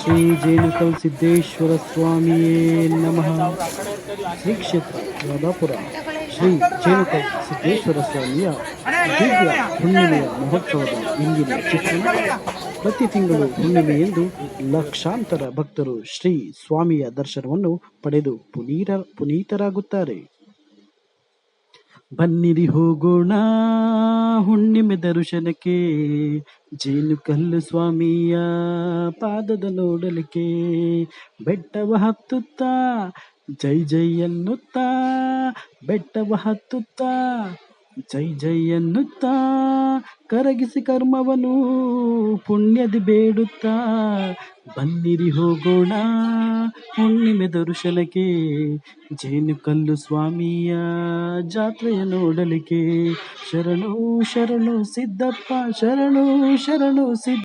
श्री जैनकल सिद्धेश्वर स्वामी नमः। श्री क्षेत्र राधापुरा। ಶ್ರೀ ಜೇನುಕಲ್ ಸಿದ್ದೇಶ್ವರ ಸ್ವಾಮಿಯ ದಿವ್ಯ ಹುಣ್ಣಿಮೆಯ ಮಹೋತ್ಸವದ ಇಂದಿನ ಚಿತ್ರಣ ಪ್ರತಿ ತಿಂಗಳು ಹುಣ್ಣಿಮೆಯೆಂದು ಲಕ್ಷಾಂತರ ಭಕ್ತರು ಶ್ರೀ ಸ್ವಾಮಿಯ ದರ್ಶನವನ್ನು ಪಡೆದು ಪುನೀರ ಪುನೀತರಾಗುತ್ತಾರೆ. ಬನ್ನಿರಿ ಹೋಗೋಣ ಹುಣ್ಣಿಮೆ ದರ್ಶನಕ್ಕೆ ಜೇನು ಕಲ್ಲು ಸ್ವಾಮಿಯ ಪಾದದ ನೋಡಲಿಕ್ಕೆ. ಬೆಟ್ಟವ ಹತ್ತುತ್ತಾ, ಜೈ ಜೈ ಎನ್ನುತ್ತಾ ಬೆಟ್ಟವ ಹತ್ತುತ್ತಾ, ಜೈ ಜೈ ಎನ್ನುತ್ತಾ, ಕರಗಿಸಿ ಕರ್ಮವನು ಪುಣ್ಯದಿ ಬೇಡುತ್ತಾ, ಬನ್ನಿರಿ ಹೋಗೋಣ ಹುಣ್ಣಿಮೆ ದರುಶಲಕ್ಕೆ ಜೇನು ಕಲ್ಲು ಸ್ವಾಮಿಯ ಜಾತ್ರೆಯ ನೋಡಲಿಕ್ಕೆ, ಶರಣು ಶರಣು ಸಿದ್ದಪ್ಪ, ಶರಣು ಶರಣು ಸಿದ್ದ